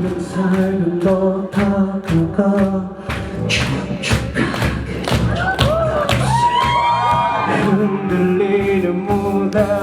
살면 살면 더 다가가. 촉촉하게 흔들리는 무대